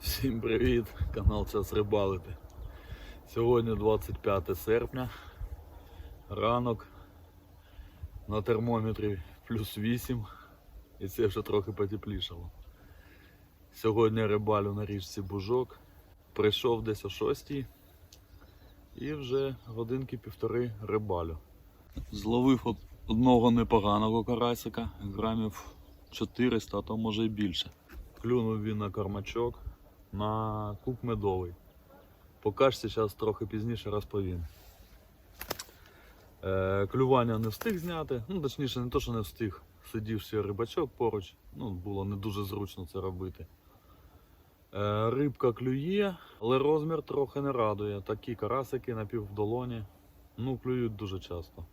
Всім привіт! Канал Час Рибалити. Сьогодні 25 серпня. Ранок на термометрі плюс 8 і це вже трохи потеплішало. Сьогодні рибалю на річці Бужок. Прийшов десь о 6 і вже годинки півтори рибалю. Зловив одного непоганого карасика, грамів 400, а то може й більше. Клюнув він на кормачок на куп медовий. Покажці зараз трохи пізніше розповім. Е, клювання не встиг зняти, ну точніше, не то, що не встиг. Сидів ще рибачок поруч, ну було не дуже зручно це робити. Е, рибка клює, але розмір трохи не радує. Такі карасики напів в. Ну, клюють дуже часто.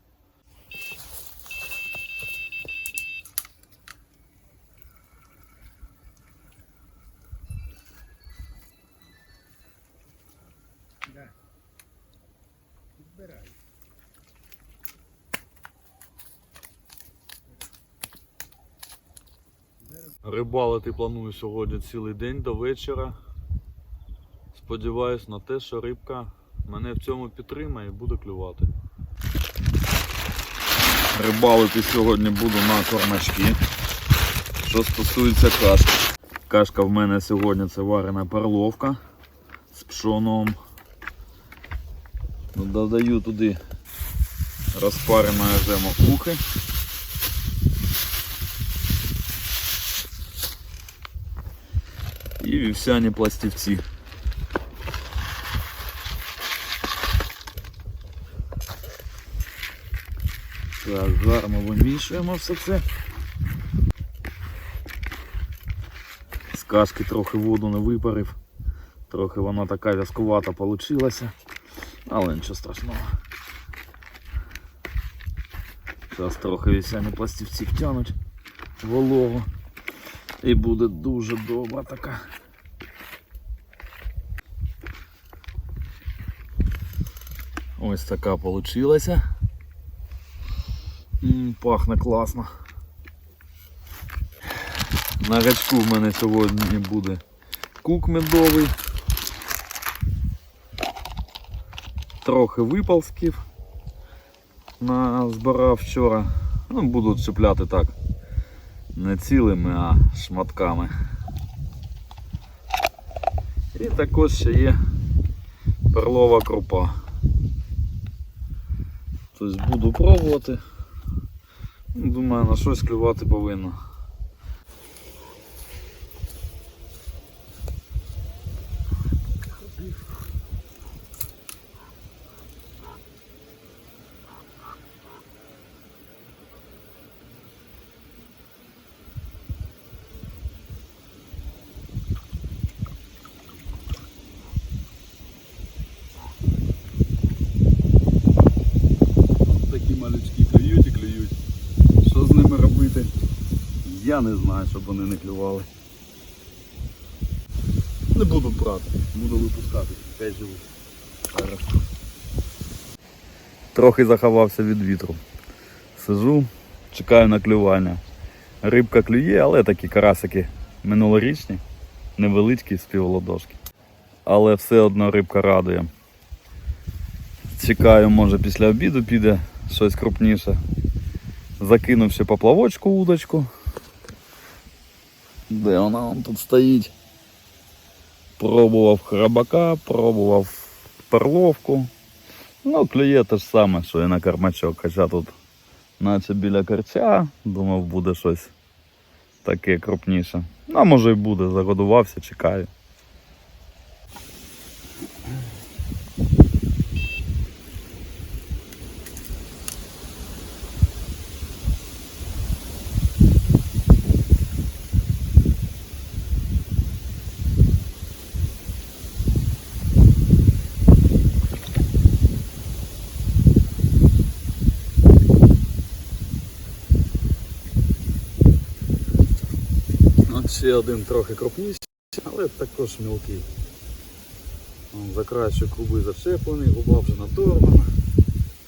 Збирай. Рибалити планую сьогодні цілий день до вечора. Сподіваюсь на те, що рибка мене в цьому підтримає і буде клювати. Рибалити сьогодні буду на кормачки. Що стосується кашки. Кашка в мене сьогодні це варена перловка з пшоном. Ну, Додаю туди розпареної вже макухи. І вівсяні пластівці. Так, гарно вимішуємо все це. З кашки трохи воду не випарив. Трохи вона така в'язкувата получилася. Але нічого страшного. Зараз трохи вівсяні пластівці втягнуть вологу. І буде дуже добра така. Ось така. М, Пахне класно. На гачку в мене сьогодні буде кук медовий. Трохи випалсків назбирав вчора. Ну, буду чіпляти так не цілими, а шматками. І також ще є перлова крупа. Тобто буду пробувати. Думаю, на щось клювати повинно. Такі малючки клюють і клюють. Що з ними робити? Я не знаю, щоб вони не клювали. Не буду брати, буду випускати. Живуть. Хорошо. Трохи заховався від вітру. Сижу, чекаю на клювання. Рибка клює, але такі карасики минулорічні, невеличкі з півладошки. Але все одно рибка радує. Чекаю, може після обіду піде щось крупніше. Закинув ще поплавочку удочку. Де вона вон тут стоїть? Пробував храбака, пробував перловку. Ну, клює те ж саме, що і на кармачок, хоча тут наче біля корця, думав буде щось таке крупніше. Ну, може й буде, загодувався, чекаю. Ще один трохи крупніший, але також мілкий. За краще круби зачеплені, губа вже надорвана,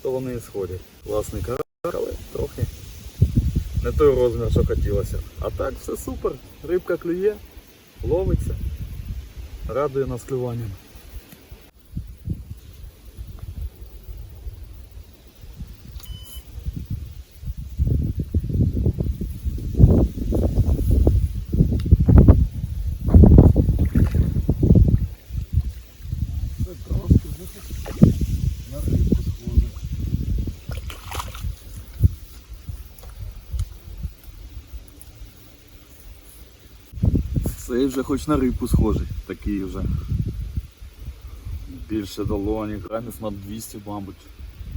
то вони і сходять. Класний карак, але трохи не той розмір, що хотілося. А так все супер, рибка клює, ловиться. Радує нас клюванням. Цей вже хоч на рибку схожий, такий вже. Більше долоні, грамів на 200, мабуть.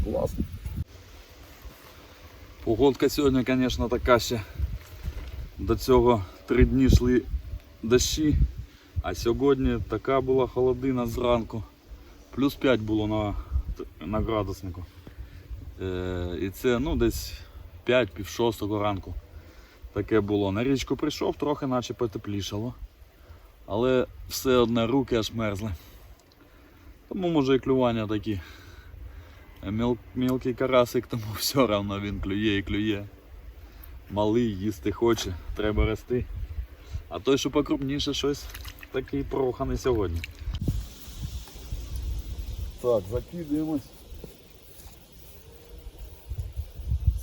Класно. Погодка сьогодні, звісно, така ще. До цього три дні йшли дощі, а сьогодні така була холодина зранку. Плюс 5 було на, на градуснику. Е, і це ну, десь 5 пів шостого ранку. Таке було. На річку прийшов, трохи наче потеплішало. Але все одне руки аж мерзли. Тому може і клювання такі. Е, Міл, мілкий карасик, тому все одно він клює і клює. Малий їсти хоче, треба рости. А той, що покрупніше, щось такий проханий сьогодні. Так, закидуємось.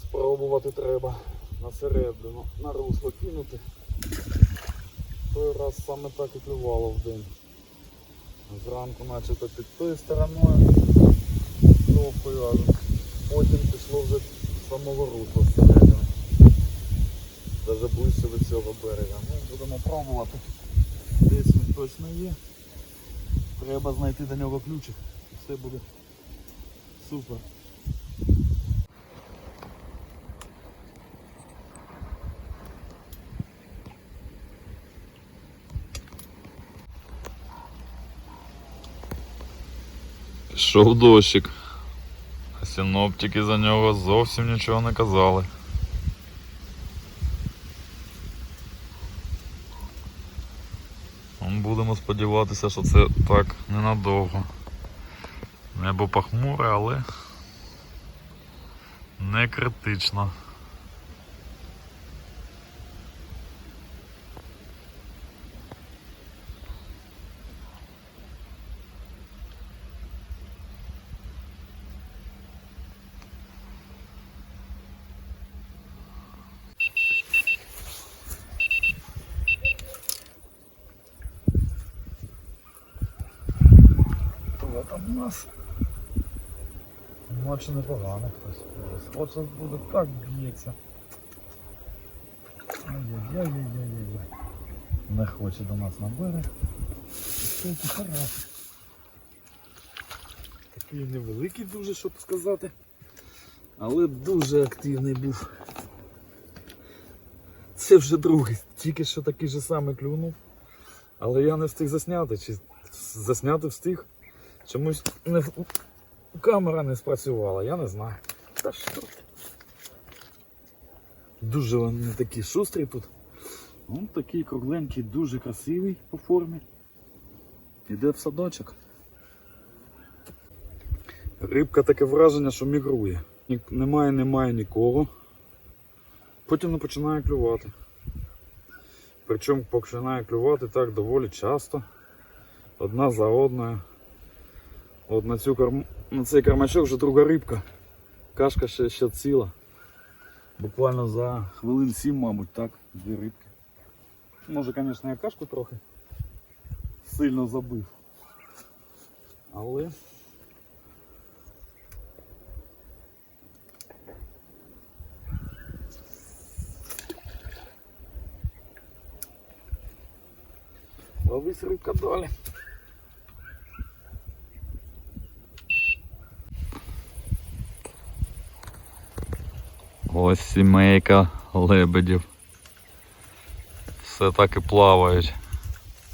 Спробувати треба на середину, на русло кинути. Той раз саме так і клювало в день. Зранку начебто під тою стороною тропою, а потім пішло вже самого русла зсередини. Даже ближче до цього берега. Ну, будемо пробувати. Десь він точно є. Треба знайти до нього ключик. Все буде супер. Пішов дощик. А синоптики за нього зовсім нічого не казали. Будемо сподіватися, що це так ненадовго. Небо похмуре, але не критично. Хто там у нас? Наче непогано хтось. Оце буде так б'ється. Ай-яй-яй-яй-яй-яй. Не хоче до нас на берег. Такий невеликий дуже, щоб сказати. Але дуже активний був. Це вже другий. Тільки що такий же самий клюнув. Але я не встиг засняти. Чи засняти встиг? Чомусь не, камера не спрацювала, я не знаю. Та що? Дуже вони такі шустрі тут. Він такий кругленький, дуже красивий по формі. Іде в садочок. Рибка таке враження, що мігрує. Немає, немає нікого. Потім не починає клювати. Причому починає клювати так доволі часто. Одна за одною. От на, цю корм... на цей кармачок вже друга рибка. Кашка ще, ще ціла. Буквально за хвилин 7, мабуть, так, дві рибки. Може, звісно, я кашку трохи сильно забив. Але. Ловись рибка далі. Ось сімейка лебедів. Все так і плавають.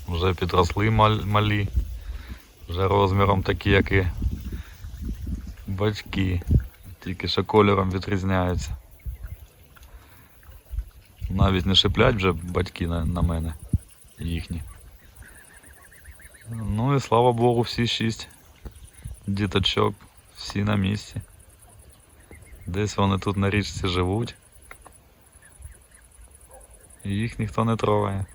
Вже підросли малі. Вже розміром такі, як і батьки. Тільки що кольором відрізняються. Навіть не шиплять вже батьки на, на мене їхні. Ну і слава Богу, всі шість діточок, всі на місці. Десь вони тут на річці живуть. І їх ніхто не трогає.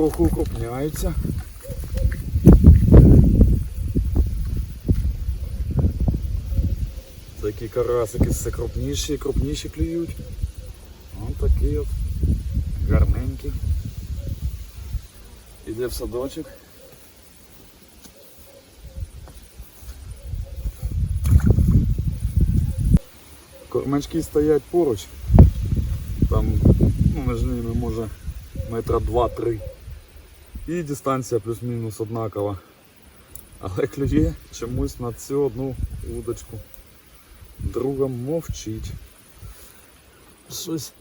Потроху укрупняються. Такі карасики все крупніші і крупніші клюють. Ось такий от гарненький. Іде в садочок. Кормачки стоять поруч. Там ну, між ними може метра два-три. І дистанція плюс-мінус однакова. Але клює чомусь на цю одну удочку. Друга мовчить. Щось.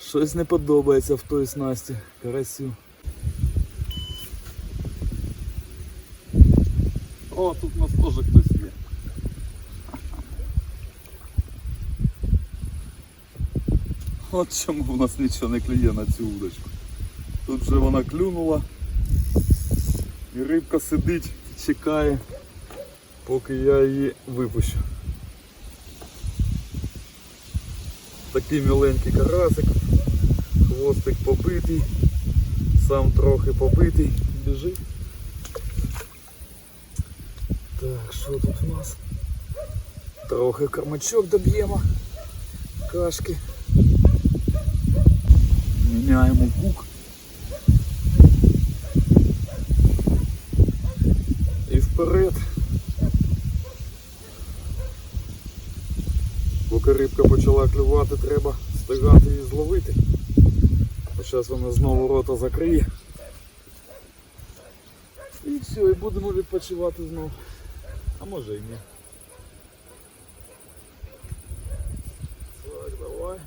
Щось не подобається в той снасті карасю. О, тут у нас теж хтось От чому у нас нічого не клює на цю удочку. Тут вже вона клюнула. І рибка сидить, чекає, поки я її випущу. Такий міленький карасик, хвостик побитий, сам трохи побитий, біжить. Так, що тут у нас? Трохи кормачок доб'ємо. Кашки. Міняємо кук. І вперед. Поки рибка почала клювати, треба встигати її зловити. Зараз вона знову рота закриє. І все, і будемо відпочивати знову. А може і ні. Так, давай.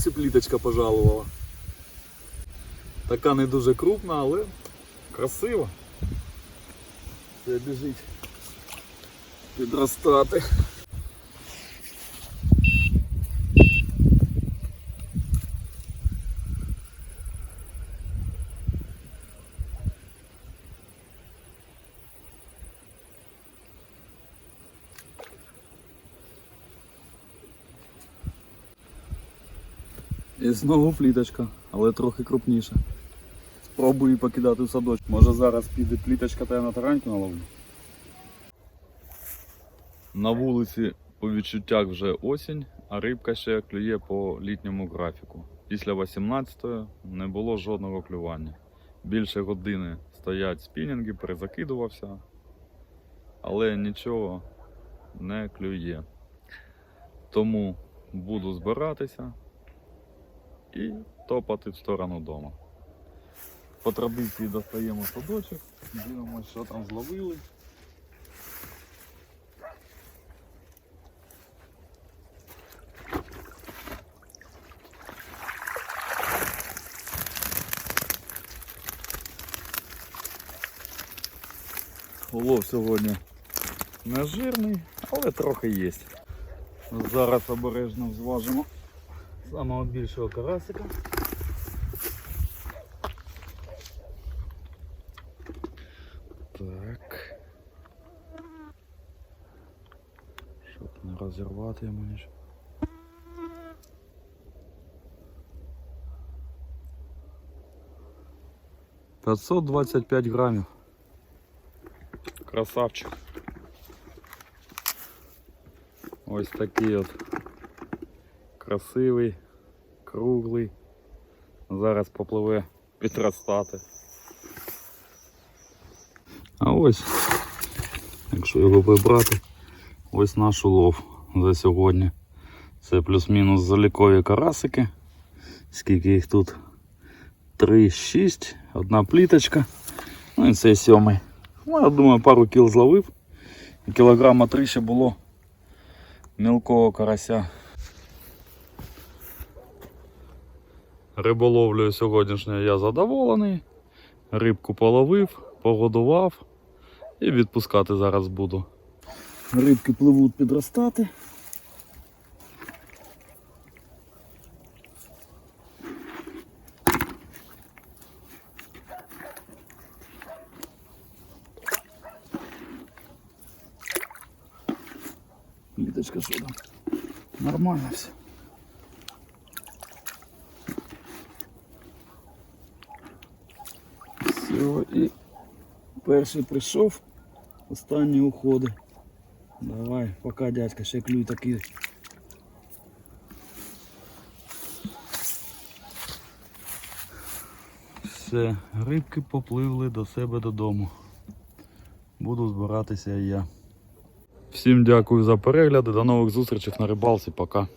А ось і пліточка пожалувала. Така не дуже крупна, але красива. Це біжить підростати. Знову пліточка, але трохи крупніша. Спробую покидати садочок. Може зараз піде пліточка та я на тараньку наловлю. На вулиці по відчуттях вже осінь, а рибка ще клює по літньому графіку. Після 18-ї не було жодного клювання. Більше години стоять спінінги, перезакидувався, але нічого не клює. Тому буду збиратися і топати в сторону дому. По традиції достаємо садочок, дивимося, що там зловили. Улов сьогодні не жирний, але трохи є. Зараз обережно зважимо самого більшого карасика. Так. Щоб не розірвати йому нічого. П'ятсот двадцять п'ять грамів. Красавчик. Ось такий от Красивий, круглий. Зараз попливе підростати. А ось, якщо його прибрати, ось наш улов за сьогодні. Це плюс-мінус залікові карасики. Скільки їх тут? 3, 6, одна пліточка. Ну і цей сьомий. Ну, я думаю, пару кіл зловив. І Кілограма три ще було мілкого карася. Риболовлею сьогоднішньою я задоволений. Рибку половив, погодував і відпускати зараз буду. Рибки пливуть підростати. Літочка там? Нормально все. І перший прийшов, останній уходить. Давай, пока, дядька, ще клюй такий. Все, рибки попливли до себе додому. Буду збиратися і я. Всім дякую за перегляд. До нових зустрічей на рибалці. Пока.